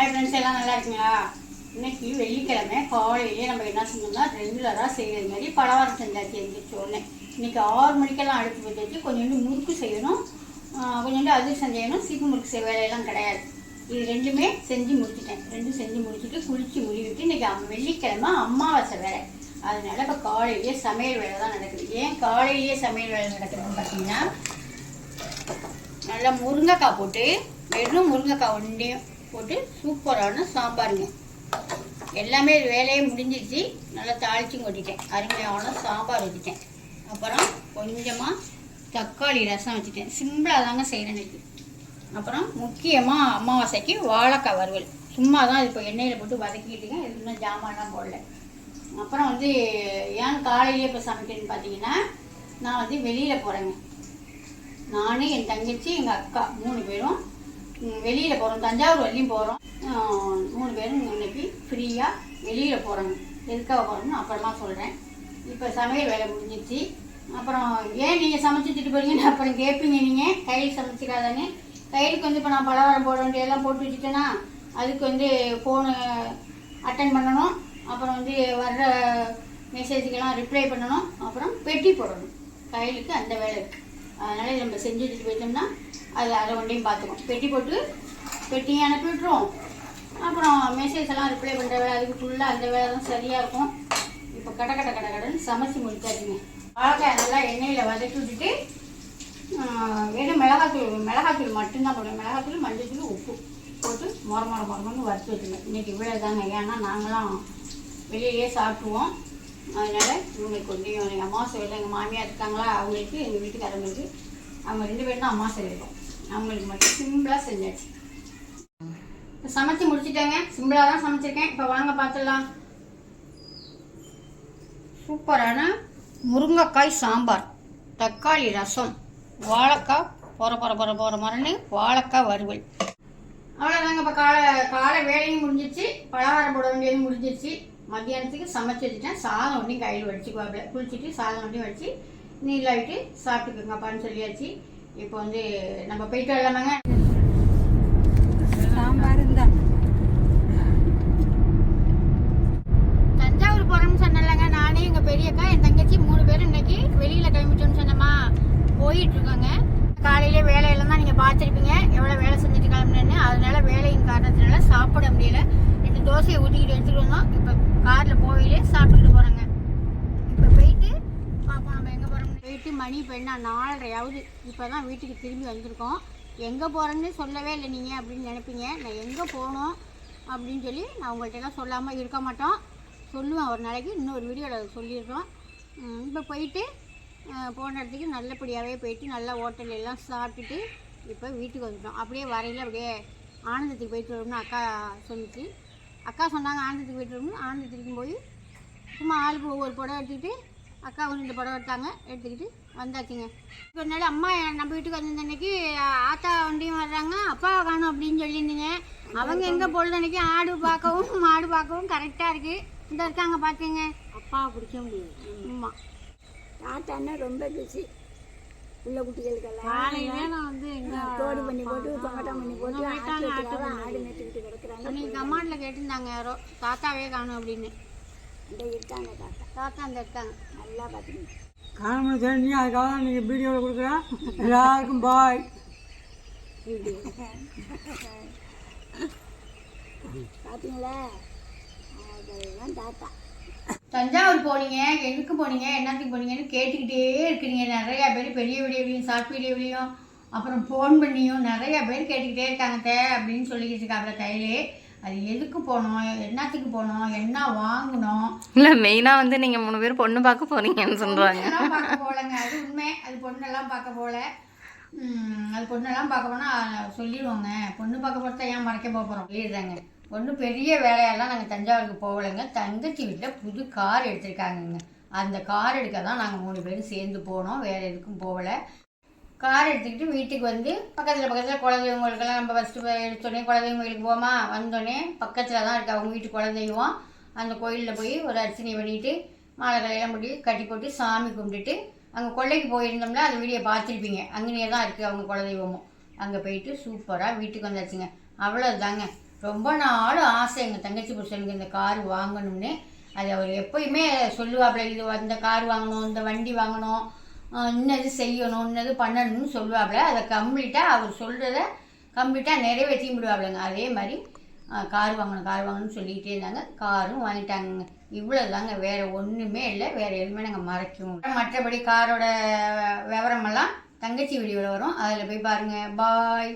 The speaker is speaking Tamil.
ஹாய் ஃப்ரெண்ட்ஸ் எல்லாம் நல்லா இருக்கீங்களா? இன்னைக்கு வெள்ளிக்கிழமை காலையிலேயே நம்ம என்ன செஞ்சோம்னா ரெகுலராக செய்கிற மாதிரி பலகாரம் செஞ்சாச்சு எழுந்திரிச்ச உடனே. இன்னைக்கு ஆறு மணிக்கெல்லாம் அடுப்பு பற்ற வச்சு கொஞ்சோண்டு முறுக்கு செய்யணும். கொஞ்சோண்டு அது செஞ்சேனும் சீப்பு முறுக்கு செய்ய வேலையெல்லாம் கிடையாது. இது ரெண்டுமே செஞ்சு முடிச்சிட்டேன். ரெண்டும் செஞ்சு முடிச்சுட்டு குளிச்சு முடிவிட்டு இன்னைக்கு வெள்ளிக்கிழமை அமாவாசை வேலை அதனால இப்போ காலையிலேயே சமையல் வேலை தான் நடக்குது. ஏன் காலையிலேயே சமையல் வேலை நடக்குதுன்னு பார்த்தீங்கன்னா நல்லா முருங்கைக்காய் போட்டு வெறும் முருங்கைக்காய் ஒன்றையும் போட்டு சூப்பரான சாம்பாருங்க. எல்லாமே வேலையே முடிஞ்சிருச்சு. நல்லா தாளிச்சும் கொட்டிட்டேன் அருமையான சாம்பார் வச்சுட்டேன் அப்புறம் கொஞ்சமாக தக்காளி ரசம் வச்சுட்டேன். சிம்பிளாக தாங்க செய்கிறேன் இன்னைக்கு. அப்புறம் முக்கியமாக அமாவாசைக்கு வாழைக்காய் வறுவல். சும்மா தான் இப்போ எண்ணெயில் போட்டு வதக்கிட்டுங்க இது இன்னும் ஜாமான்லாம் போடல. அப்புறம் வந்து ஏன் காலையிலே இப்போ சமைக்கிறேன்னு பார்த்தீங்கன்னா நான் வந்து வெளியில் போகிறேங்க நானும் என் தங்கச்சி எங்கள் அக்கா மூணு பேரும் வெளியில் போகிறோம் தஞ்சாவூர் வரையும் போகிறோம் மூணு பேரும் இன்னைக்கு ஃப்ரீயாக வெளியில் போகிறோங்க எதுக்காக போகிறோம்னு அப்புறமா சொல்கிறேன் இப்போ சமையல் வேலை முடிஞ்சிச்சு அப்புறம் ஏன் நீங்கள் சமைச்சிட்டு போறீங்கன்னு அப்புறம் கேட்பீங்க நீங்கள் கையில் சமைச்சிக்காதானே கையிலுக்கு வந்து இப்போ நான் பலகாரம் போட வேண்டியதெல்லாம் போட்டு வச்சுட்டேன்னா அதுக்கு வந்து ஃபோனு அட்டன் பண்ணணும். அப்புறம் வந்து வர்ற மெசேஜுக்கெல்லாம் ரிப்ளை பண்ணணும். அப்புறம் பெட்டி போடணும். கையிலுக்கு அந்த வேலை இருக்குது அதனால நம்ம செஞ்சு வச்சுட்டு போயிட்டோம்னா அது அதை ஒன்றையும் பார்த்துக்கோம். பெட்டி போட்டு பெட்டியும் அனுப்பி விட்டுருவோம். அப்புறம் மெசேஜ் எல்லாம் ரிப்ளை பண்ணுற வேலை அதுக்கு ஃபுல்லாக அந்த வேலை தான் சரியாக இருக்கும். இப்போ கட கட கட கடன்னு சமைச்சு முடிச்சாச்சுங்க. வாழைக்காய் நல்லா எண்ணெயில் வதக்கி விட்டுட்டு வெறும் மிளகாத்தூள் மிளகாத்தூள் மட்டும்தான் போடுவேன். மிளகாத்தூள் மஞ்சத்தூள் உப்பு போட்டு மொர மொர மொரமொன்னு வறுத்து வச்சுருங்க இன்றைக்கி இவ்வளோ தாங்க ஏன்னா நாங்களாம் வெளியிலேயே சாப்பிடுவோம் அதனால் இவங்களுக்கு கொஞ்சம் எங்கள் அம்மா சொல்ல எங்கள் மாமியார் இருக்காங்களா அவங்களுக்கு எங்கள் வீட்டுக்காரங்களுக்கு அவங்க ரெண்டு பேரும் தான் அம்மா செய்யறோம் அவங்களுக்கு மட்டும் சிம்பிளாக செஞ்சாச்சு. இப்போ சமைச்சு முடிச்சிட்டேங்க. சிம்பிளாக தான் சமைச்சிருக்கேன். இப்போ வாங்க பார்த்துடலாம் சூப்பரான முருங்கைக்காய் சாம்பார். தக்காளி ரசம். வாழைக்காய் போகிற போகிற போகிற போகிற மரன்னு வாழைக்காய் வறுவல். அவ்வளோதாங்க இப்போ காலை காலை வேலையும் முடிஞ்சிச்சு பலகாரம் போட வேண்டியதும் முடிஞ்சிச்சு மத்தியானத்துக்கு சமைச்சு வச்சுட்டேன். சாதம் ஒன்றையும் கையில் வச்சுக்குவாப்புல குளிச்சுட்டு சாதம் ஒன்றையும் வச்சு நீலாயிட்டு சாப்பிட்டுக்கோங்கப்பான்னு சொல்லியாச்சு. இப்போ வந்து நம்ம போயிட்டு வரலாமாங்க? சாம்பார் தான் தஞ்சாவூர் போறோம்னு சொன்னலங்க நானே எங்க பெரியக்கா என் தங்கச்சி மூணு பேரும் இன்னைக்கு வெளியில கிளம்பிட்டோம்னு சொன்னோமா போயிட்டு இருக்காங்க காலையில வேலையெல்லாம் தான் நீங்க பார்த்துருப்பீங்க. எவ்வளவு வேலை செஞ்சுட்டு கிளம்புனேன்னு. அதனால வேலையின் காரணத்தினால சாப்பிட முடியல. ரெண்டு தோசையை ஊற்றிக்கிட்டு எடுத்துட்டு வந்தோம். காரில் போயிலே சாப்பிட்டுட்டு போகிறேங்க இப்போ போயிட்டு பார்ப்போம் நம்ம எங்கே போகிறோம் போயிட்டு மணி இப்போ என்ன நாலரையாவது. இப்போ தான் வீட்டுக்கு திரும்பி வந்திருக்கோம். எங்கே போகிறேன்னு சொல்லவே இல்லை நீங்கள் அப்படின்னு நினைப்பீங்க. நான் எங்கே போகணும் அப்படின்னு சொல்லி நான் உங்கள்கிட்டலாம் சொல்லாமல் இருக்க மாட்டோம். சொல்லுவேன் ஒரு நாளைக்கு. இன்னொரு வீடியோவில் சொல்லிடுறோம் இப்போ போயிட்டு போன இடத்துக்கு நல்லபடியாகவே போயிட்டு நல்லா ஹோட்டல் எல்லாம் சாப்பிட்டுட்டு இப்போ வீட்டுக்கு வந்துட்டோம். அப்படியே வரையில் அப்படியே ஆனந்தத்துக்கு போயிட்டு வரும்னு அக்கா சொன்னிச்சு. அக்கா சொன்னாங்க ஆனந்தத்துக்கு போயிட்டு ஆனந்தத்துக்கு போய் சும்மா ஆளுக்கு ஒவ்வொரு புடவை எடுத்துக்கிட்டு அக்கா ஒரு ரெண்டு புடவை எடுத்தாங்க எடுத்துக்கிட்டு வந்தாச்சுங்க. ஒரு நாள் அம்மா நம்ம வீட்டுக்கு வந்திருந்த அன்னைக்கு ஆத்தா வண்டியும் வர்றாங்க அப்பா காணும் அப்படின்னு சொல்லியிருந்தீங்க. அவங்க எங்கே பொழுது அன்னைக்கு? ஆடு பார்க்கவும் மாடு பார்க்கவும் கரெக்டாக இருக்குது இந்த இருக்காங்க பார்த்துங்க அப்பா பிடிக்க முடியாது. ஆமாம் தாத்தான்னா ரொம்ப பிஸி உள்ள குட்டிகளுக்கெல்லாம் காலையில நான் வந்து எங்க தோடு பண்ணி போட்டு தொங்கட்டம் பண்ணி போட்டு ஆட்டு வைக்கிறாங்க, ஆடு மேய்ச்சிக்கிட்டு கிடக்குறாங்க. அன்னைக்கு கமாண்டில் கேட்டிருந்தாங்க யாரோ தாத்தாவே காணும் அப்படின்னு. இந்த இருக்காங்க தாத்தா. தாத்தா அந்த இருக்காங்க. நல்லா பார்த்துக்கணும் காரணம் தெரிஞ்சு அதுக்காக நீங்கள் வீடியோவில் கொடுக்குறேன் எல்லாருக்கும் பாய் பார்த்தீங்களா அதெல்லாம் தாத்தா. தஞ்சாவூர் போனீங்க எதுக்கு போனீங்க என்னத்துக்கு போனீங்கன்னு கேட்டுக்கிட்டே இருக்கிறீங்க நிறையா பேர் பெரிய வீடியோவிலையும் ஷார்ட் வீடியோவிலையும் அப்புறம் ஃபோன் பண்ணியும் நிறையா பேர் கேட்டுக்கிட்டே இருக்காங்க தே அப்படின்னு சொல்லிக்கிட்டு இருக்காங்க கையிலே அது எதுக்கு போனோம் என்னத்துக்கு போனோம் என்ன வாங்கணும் இல்ல மெயினா வந்து நீங்க மூணு பேர் பொண்ணு பார்க்க போறீங்கன்னு சொல்றாங்க. பொண்ணெல்லாம் பார்க்க போகலங்க. அது உண்மை. அது பொண்ணெல்லாம் பார்க்க போகல. அது பொண்ணெல்லாம் பார்க்க போனால் சொல்லிடுவோங்க. பொண்ணு பார்க்க போகிறத ஏன் மறைக்க போக போகிறோம் சொல்லிடுறாங்க. ஒன்றும் பெரிய வேலையெல்லாம் நாங்கள் தஞ்சாவூருக்கு போகலைங்க. தங்கச்சி வீட்டில் புது கார் எடுத்திருக்காங்கங்க. அந்த கார் எடுக்க தான் நாங்கள் மூணு பேரும் சேர்ந்து போனோம். வேறு எதுக்கும் போகலை. கார் எடுத்துக்கிட்டு வீட்டுக்கு வந்து பக்கத்தில் பக்கத்தில் குலதெய்வங்களுக்கெல்லாம் நம்ம ஃபஸ்ட்டு எடுத்தோடனே குலதெய்வம் கோயிலுக்கு போமா வந்தோடனே பக்கத்தில் தான் இருக்குது அவங்க வீட்டு குலதெய்வம் அந்த கோயிலில் போய் ஒரு அர்ச்சனை பண்ணிட்டு மாலை கலையெல்லாம் போட்டு கட்டி போட்டு சாமி கும்பிட்டுட்டு அங்கே கொள்ளைக்கு போயிருந்தோம்னா அந்த வீடியோ பார்த்துருப்பீங்க. அங்கேயே தான் இருக்குது அவங்க குலதெய்வமும். அங்கே போயிட்டு சூப்பராக வீட்டுக்கு வந்தாச்சுங்க. அவ்வளோதாங்க ரொம்ப நாள் ஆசை. எங்கள் தங்கச்சி புருஷனுக்கு இந்த கார் வாங்கணும்னு. அது அவர் எப்பயுமே சொல்லுவாப்புல இது இந்த கார் வாங்கணும் இந்த வண்டி வாங்கணும் இன்னது செய்யணும் இன்னது பண்ணணும்னு சொல்லுவாப்புல. அதை கம்ப்ளீட்டாக அவர் சொல்கிறத கம்ப்ளீட்டாக நிறைவேற்றி விடுவாப்புலங்க. அதே மாதிரி கார் வாங்கணும் கார் வாங்கணும்னு சொல்லிக்கிட்டே இருந்தாங்க. காரும் வாங்கிட்டாங்கங்க. இவ்வளோ தாங்க வேறு ஒன்றுமே இல்லை. வேறு எதுவுமே நாங்கள் மறைக்கும் மற்றபடி காரோட விவரமெல்லாம் தங்கச்சி வீடியோவில் வரும். அதில் போய் பாருங்கள் பாய்.